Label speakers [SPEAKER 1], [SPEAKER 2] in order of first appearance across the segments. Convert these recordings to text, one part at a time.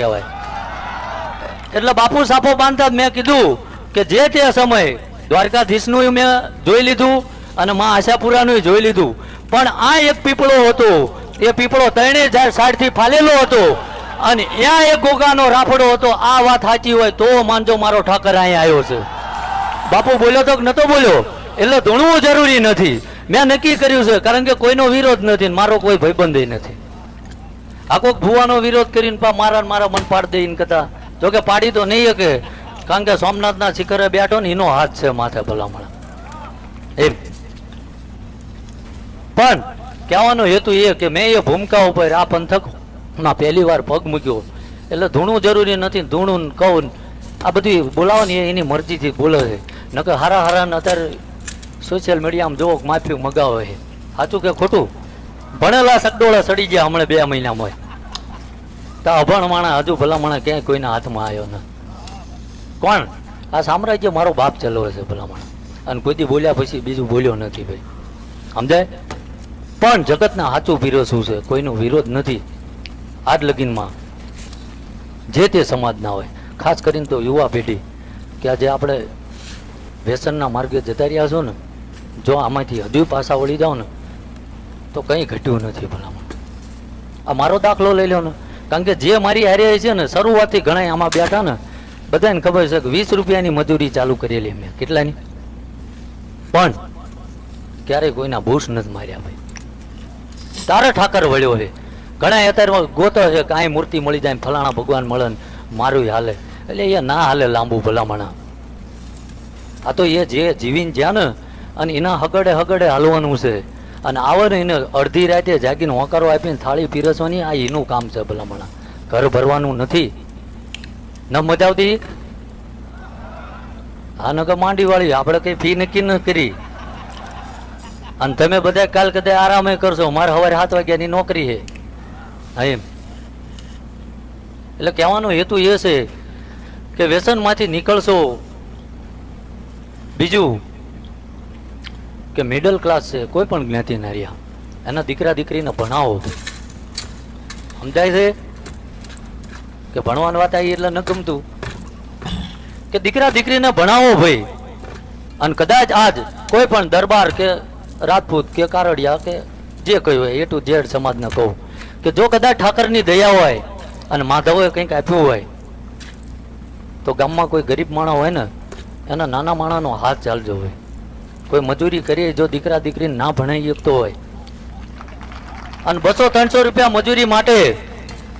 [SPEAKER 1] કહેવાય. એટલે બાપુ સાપો બાંધતા મેં કીધું કે જે તે સમયે દ્વારકાધીશનું મેં જોઈ લીધું અને મા આશાપુરાનું જોઈ લીધું. પણ આ એક પીપળો હતો, એ પીપળો ત્રણે સાઈડથી ફાલેલો હતો અને ત્યાં એક ગોગાનો રાફડો હતો. આ વાત સાચી હોય તો માનજો મારો ઠાકર અહીંયા આવ્યો છે. બાપુ બોલ્યો તો નતો બોલ્યો? એટલે ધૂણવું જરૂરી નથી. મેં નક્કી કર્યું છે, કારણ કે કોઈનો વિરોધ નથી મારો કોઈ ભાઈબંધ નથી. આ કોક ભુવાનો વિરોધ કરીને પા મારા મારા મન પાડ દે ઇન કથા જો કે પાડી તો નહીં શકે, કારણ કે સોમનાથના શિખરે બેઠો ને એનો હાથ છે માથે ભલામણ. એમ. પણ કહેવાનો હેતુ એ કે મેં એ ભૂમિકા ઉપર આ પંથકમાં પહેલી વાર પગ મૂક્યો. એટલે ધૂણું જરૂરી નથી ધૂણું કહું આ બધી બોલાવો ને એની મરજીથી બોલે છે. નકર હારા હારાને અત્યારે સોશિયલ મીડિયામાં જોવો કે માફી મગાવે છે. સાચું કે ખોટું? ભણેલા સગડોળા સડી ગયા હમણાં બે મહિનામાં. હોય તો અભણ માણા હજુ ભલા ક્યાંય કોઈના હાથમાં આવ્યો ન. કોણ? આ સામ્રાજ્ય મારો બાપ ચલાવે છે ભલા માણા અને કોઈથી બોલ્યા પછી બીજું બોલ્યો નથી ભાઈ. સમજાય? પણ જગતના સાચું વિરોધ શું છે? કોઈનો વિરોધ નથી. આજ લગીનમાં જે તે સમાજના હોય. ખાસ કરીને તો યુવા પેઢી, કે આજે આપણે વ્યસનના માર્ગે જતા રહ્યા છો ને, જો આમાંથી હજુ પાછા વળી જાઓ ને, તો કંઈ ઘટ્યું નથી ભલામણ આ મારો દાખલો લઈ લો ને. કારણ કે જે મારી હારે છે ને, શરૂઆતથી ઘણા આમાં બેઠા ને બધાને ખબર છે કે વીસ રૂપિયાની મજૂરી ચાલુ કરેલી મેં. કેટલાની? પણ ક્યારેય કોઈના ભૂસ નથી માર્યા ભાઈ. તારે ઠાકર વળ્યો છે. ઘણા અત્યારે ગોતો છે કે અહીં મૂર્તિ મળી જાય ફલાણા ભગવાન મળે મારું હાલે. એટલે એ ના હાલે લાંબુ ભલામણા. આ તો એ જે જીવીને જ્યાં ને, અને એના હગડે હગડે હાલવાનું છે. અને આવે એને અડધી રાતે જાગીને હોકારો આપીને થાળી પીરસવાની આ એનું કામ છે ભલામણા. ઘર ભરવાનું નથી. ન મજા આવતી? આ નકર માંડીવાળી, આપણે કઈ ફી નક્કી ન કરી. અને તમે બધા કાલ કદાચ આરામે કરશો. મારે સવારે સાત વાગ્યાની નોકરી છે. એમ. એટલે કહેવાનો હેતુ એ છે કે વ્યસનમાંથી નીકળશો. બીજું કે મિડલ ક્લાસ છે, કોઈ પણ જ્ઞાતિ રહ્યા. એના દીકરા દીકરીને ભણાવો સમજાય છે? કે ભણવાની વાત આવી એટલે ન ગમતું? કે દીકરા દીકરીને ભણાવો ભાઈ. અને કદાચ આજ કોઈ પણ દરબાર કે રાજપૂત કે કારડિયા કે જે કહ્યું હોય એ ટુ ઝેડ સમાજને કહું, કે જો કદાચ ઠાકરની દયા હોય અને માધવોએ કંઈક આપ્યું હોય, તો ગામમાં કોઈ ગરીબ માણસ હોય ને, એના નાના માણસનો હાથ ચાલજો હોય કોઈ મજૂરી કરીએ જો દીકરા દીકરીને ના ભણાઈ શકતો હોય. અને બસો ત્રણસો રૂપિયા મજૂરી માટે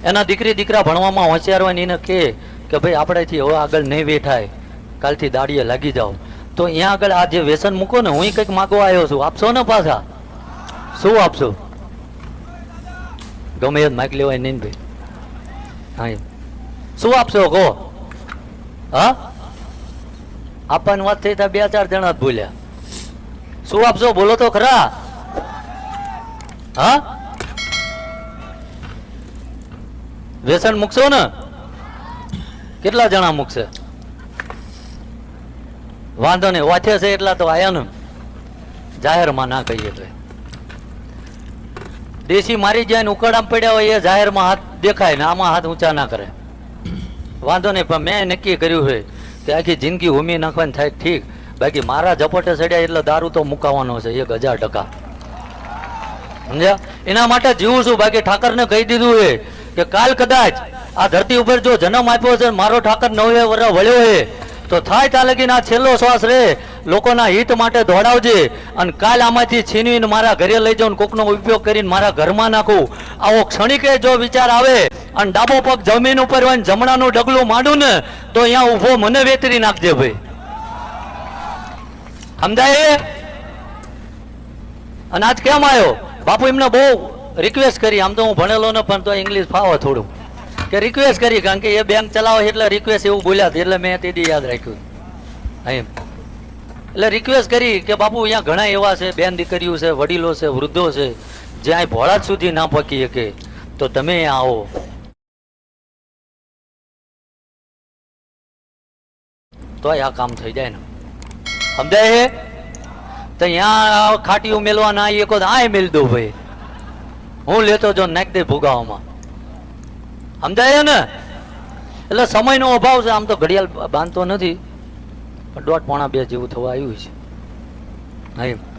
[SPEAKER 1] એના દીકરી દીકરા ભણવામાં હોશિયાર હોય એને કહે કે ભાઈ આપણેથી હવે આગળ નહીં વેઠાય. કાલથી દાડીએ લાગી જાઓ. તો અહીંયા આગળ આ જે વ્યસન મૂકો ને, હું કંઈક માગવા આવ્યો છું. આપશો ને પાછા? શું આપશો? ગમે એ માગ લેવાય નહીં ભાઈ. હા શું આપશો? કહો. હા? આપવાની વાત થઈ ત્યાં બે ચાર જણા જ બોલ્યા. શું આપશો બોલો તો ખરા? હા? વ્યસન મૂકશો ને? કેટલા જણા મૂકશે? વાંધો નહીં વાંચે છે એટલા તો આયા ને. જાહેરમાં ના કહીએ તો દેશી મારી જાય ને ઉકળામ પડ્યા હોય એ જાહેરમાં હાથ દેખાય ને, આમાં હાથ ઊંચા ના કરે. વાંધો નહીં, પણ મેં નક્કી કર્યું છે કે આખી જિંદગી હોમી નાખવાની થાય, ઠીક. બાકી મારા ઝપટે ચડ્યા એટલે દારૂ તો મુકાવાનો છે, એક હજાર ટકા. સમજ્યા? એના માટે જીવું છું. બાકી ઠાકરને કહી દીધું એ કે કાલ કદાચ આ ધરતી ઉપર જો જન્મ આપ્યો છે મારો ઠાકર નવે વર વળ્યો છે, તો થાય ત્યાં લગીને આ છેલ્લો શ્વાસ રે. લોકોના હિત માટે દોડાવજે અને કાલ આમાંથી છીનવીને મારા ઘરે લઈ જાઉં કોકનો ઉપયોગ કરીને મારા ઘરમાં નાખું. આવો ક્ષણિકે જો વિચાર આવે અને ડાબો પગ જમીન ઉપર હોય જમણાનું ડગલું માંડું ને, તો અહીંયા ઊભો મને વેતરી નાખજે ભાઈ. સમજાય? અને આજ કેમ આવ્યો બાપુ એમને બહુ રિક્વેસ્ટ કરી. આમ તો હું ભણેલો ન, પણ તો ઇંગ્લિશ ફાવો થોડું. કે રિક્વેસ્ટ કરી, કારણ કે એ બેંક ચલાવે એટલે રિક્વેસ્ટ એવું બોલ્યા એટલે મેં તેથી યાદ રાખ્યું. એમ. એટલે રિક્વેસ્ટ કરી કે બાપુ અહીંયા ઘણા એવા છે, બેન દીકરીઓ છે, વડીલો છે, વૃદ્ધો છે. જે અહીં ભોળાજ સુધી ના પકી શકે, તો તમે આવો. તો આ કામ થઈ જાય ને. સમજાય છે? તો અહીંયા ખાટી ઉમેલવા ના કોઈ આ મેલ દો ભાઈ. હું લેતો જો નાખ દે ભૂગાવામાં. સમજાય ને? એટલે સમયનો અભાવ છે. આમ તો ઘડિયાળ બાંધતો નથી. પણ દોઢ પોણા બે જેવું થવા આવ્યું છે. હા